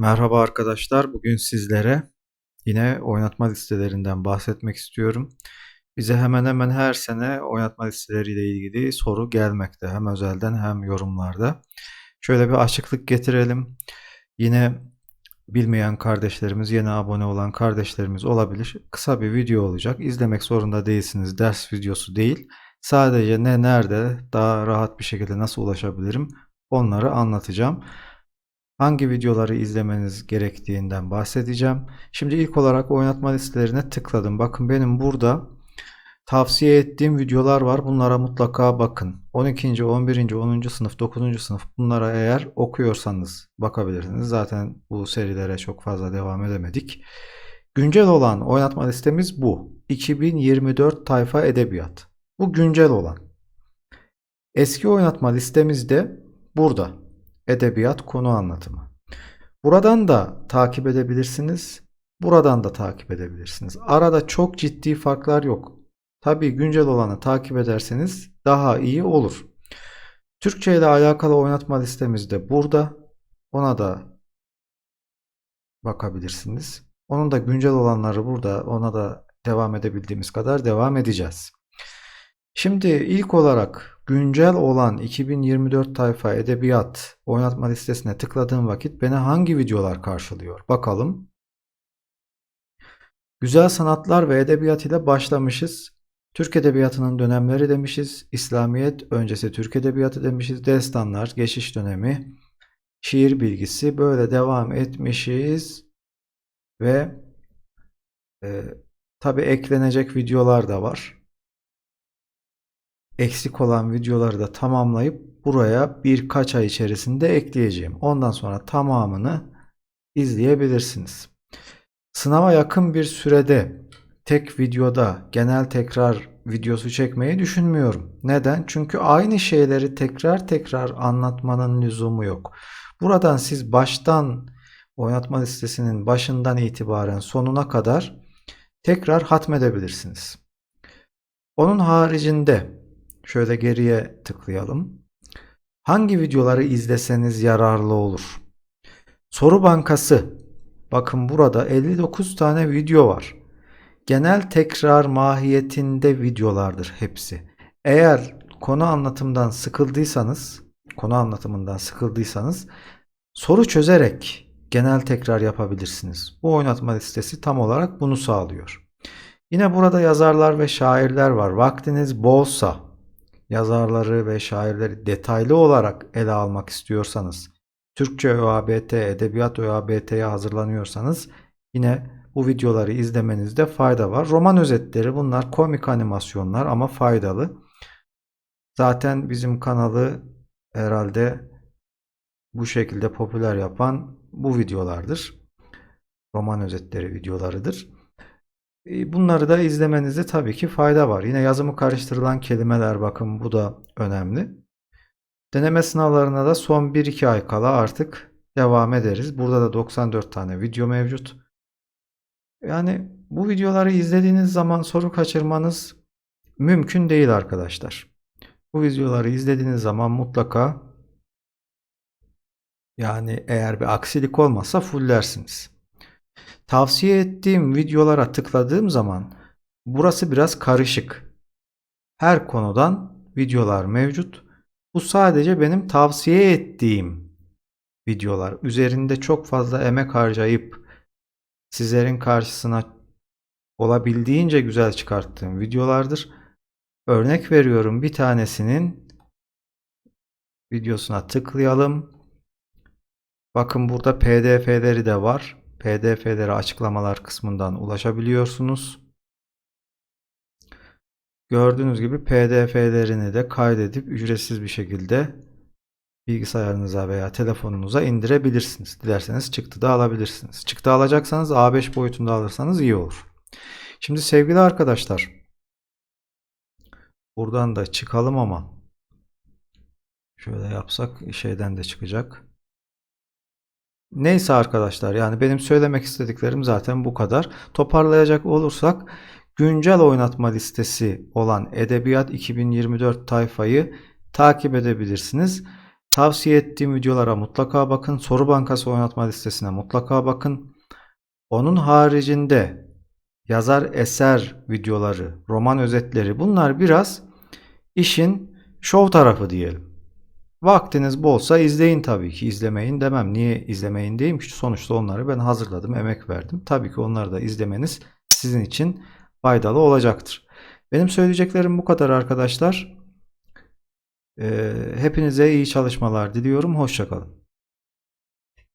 Merhaba arkadaşlar. Bugün sizlere yine oynatma listelerinden bahsetmek istiyorum. Bize hemen hemen her sene oynatma listeleriyle ilgili soru gelmekte. Hem özelden hem yorumlarda. Şöyle bir açıklık getirelim. Yine bilmeyen kardeşlerimiz, yeni abone olan kardeşlerimiz olabilir. Kısa bir video olacak. İzlemek zorunda değilsiniz. Ders videosu değil. Sadece ne, nerede, daha rahat bir şekilde nasıl ulaşabilirim onları anlatacağım hangi videoları izlemeniz gerektiğinden bahsedeceğim. Şimdi ilk olarak oynatma listelerine tıkladım. Bakın benim burada tavsiye ettiğim videolar var. Bunlara mutlaka bakın. 12. 11. 10. sınıf, 9. sınıf bunlara eğer okuyorsanız bakabilirsiniz. Zaten bu serilere çok fazla devam edemedik. Güncel olan oynatma listemiz bu. 2024 tayfa edebiyat. Bu güncel olan. Eski oynatma listemiz de burada edebiyat konu anlatımı. Buradan da takip edebilirsiniz. Buradan da takip edebilirsiniz. Arada çok ciddi farklar yok. Tabii güncel olanı takip ederseniz daha iyi olur. Türkçe ile alakalı oynatma listemiz de burada. Ona da bakabilirsiniz. Onun da güncel olanları burada. Ona da devam edebildiğimiz kadar devam edeceğiz. Şimdi ilk olarak güncel olan 2024 tayfa edebiyat oynatma listesine tıkladığım vakit beni hangi videolar karşılıyor? Bakalım. Güzel sanatlar ve edebiyat ile başlamışız. Türk edebiyatının dönemleri demişiz. İslamiyet öncesi Türk edebiyatı demişiz. Destanlar, geçiş dönemi, şiir bilgisi böyle devam etmişiz. Ve e, tabi eklenecek videolar da var eksik olan videoları da tamamlayıp buraya birkaç ay içerisinde ekleyeceğim. Ondan sonra tamamını izleyebilirsiniz. Sınava yakın bir sürede tek videoda genel tekrar videosu çekmeyi düşünmüyorum. Neden? Çünkü aynı şeyleri tekrar tekrar anlatmanın lüzumu yok. Buradan siz baştan oynatma listesinin başından itibaren sonuna kadar tekrar hatmedebilirsiniz. Onun haricinde Şöyle geriye tıklayalım. Hangi videoları izleseniz yararlı olur? Soru bankası. Bakın burada 59 tane video var. Genel tekrar mahiyetinde videolardır hepsi. Eğer konu anlatımdan sıkıldıysanız, konu anlatımından sıkıldıysanız soru çözerek genel tekrar yapabilirsiniz. Bu oynatma listesi tam olarak bunu sağlıyor. Yine burada yazarlar ve şairler var. Vaktiniz bolsa yazarları ve şairleri detaylı olarak ele almak istiyorsanız, Türkçe ÖABT, Edebiyat ÖABT'ye hazırlanıyorsanız yine bu videoları izlemenizde fayda var. Roman özetleri bunlar komik animasyonlar ama faydalı. Zaten bizim kanalı herhalde bu şekilde popüler yapan bu videolardır. Roman özetleri videolarıdır. E, bunları da izlemenizde tabii ki fayda var. Yine yazımı karıştırılan kelimeler bakın bu da önemli. Deneme sınavlarına da son 1-2 ay kala artık devam ederiz. Burada da 94 tane video mevcut. Yani bu videoları izlediğiniz zaman soru kaçırmanız mümkün değil arkadaşlar. Bu videoları izlediğiniz zaman mutlaka yani eğer bir aksilik olmazsa fullersiniz. Tavsiye ettiğim videolara tıkladığım zaman burası biraz karışık. Her konudan videolar mevcut. Bu sadece benim tavsiye ettiğim videolar. Üzerinde çok fazla emek harcayıp sizlerin karşısına olabildiğince güzel çıkarttığım videolardır. Örnek veriyorum bir tanesinin videosuna tıklayalım. Bakın burada pdf'leri de var. PDF'lere açıklamalar kısmından ulaşabiliyorsunuz. Gördüğünüz gibi PDF'lerini de kaydedip ücretsiz bir şekilde bilgisayarınıza veya telefonunuza indirebilirsiniz. Dilerseniz çıktı da alabilirsiniz. Çıktı alacaksanız A5 boyutunda alırsanız iyi olur. Şimdi sevgili arkadaşlar buradan da çıkalım ama şöyle yapsak şeyden de çıkacak. Neyse arkadaşlar yani benim söylemek istediklerim zaten bu kadar. Toparlayacak olursak güncel oynatma listesi olan Edebiyat 2024 tayfayı takip edebilirsiniz. Tavsiye ettiğim videolara mutlaka bakın. Soru bankası oynatma listesine mutlaka bakın. Onun haricinde yazar eser videoları, roman özetleri bunlar biraz işin şov tarafı diyelim. Vaktiniz bolsa izleyin tabii ki. izlemeyin demem. Niye izlemeyin diyeyim ki sonuçta onları ben hazırladım, emek verdim. Tabii ki onları da izlemeniz sizin için faydalı olacaktır. Benim söyleyeceklerim bu kadar arkadaşlar. Ee, hepinize iyi çalışmalar diliyorum. Hoşçakalın.